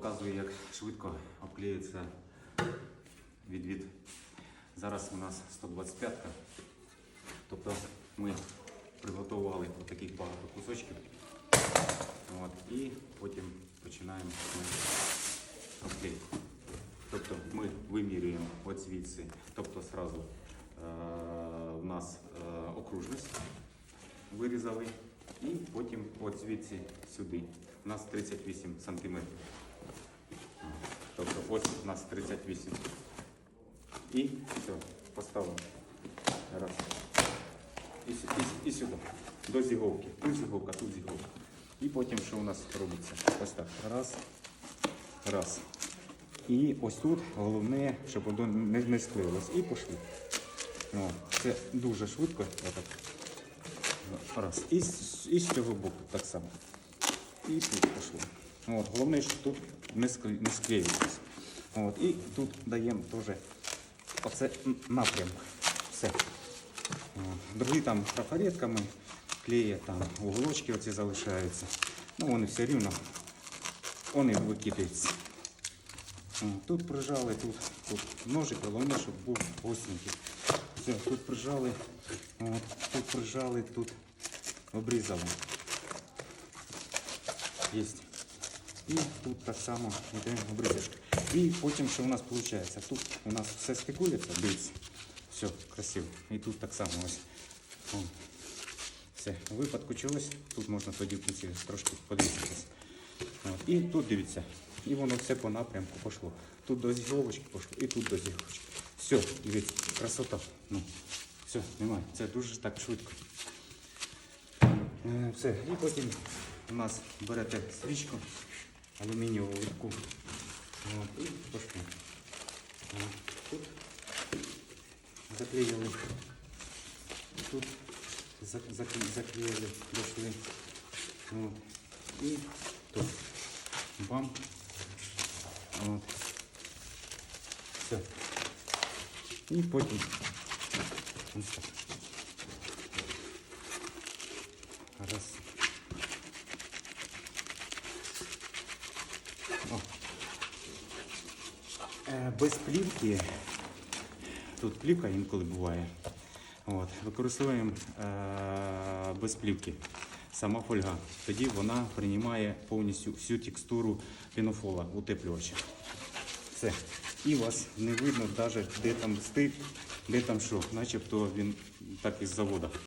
показую, як швидко обклеюється відвід. Зараз у нас 125-ка. Тобто ми приготували таких багато кусочків. От, і потім починаємо ми обклейку. Тобто ми вимірюємо от звідси, тобто сразу е, в нас е, окружність вирізали, і потім от звідси сюди. У нас 38 сантиметрів. Тобто ось у нас 38. І все, поставимо. Раз. І, і, і сюди. До зіговки. Тут зіговка, тут зіговка. І потім що у нас робиться? Ось так. Раз. Раз. І ось тут головне, щоб воно не, не склеїлось. І пішли. О, це дуже швидко. Раз. І, і з цього боку так само. І тут пішло. От, головне, щоб тут не, скле- не склеїлось. От, і тут даємо теж оце напрямок. Все. Другі там трафаретками клеять, там уголочки оці залишаються. Ну вони все рівно вони викидаються. Тут прижали, тут, тут ножик, головне, щоб був гостренький. Все, тут прижали, от, тут прижали, тут обрізали. Є. І тут так само йде обрізочка. І потім, що у нас виходить? Тут у нас все стикується, дивіться. Все, красиво. І тут так само ось. О. Все, випадку чогось, тут можна тоді в кінці трошки подивитися. І тут дивіться. І воно все по напрямку пішло. Тут до зіговочки пішло, і тут до зіговочки. Все, дивіться, красота. Ну, все, немає. Це дуже так швидко. Е, Все, і потім у нас берете стрічку алюмінієву липку. От, і пошли. От, Тут заклеїли. Тут зак- зак- заклеїли, дошли. От. І тут. Бам. От. Все. І потім. ось так. Раз. Без плівки. Тут плівка інколи буває. От. Використовуємо е, без плівки. Сама фольга. Тоді вона приймає повністю всю текстуру пінофола утеплювача. Все. І вас не видно навіть де там стик, де там що, начебто він так із заводу.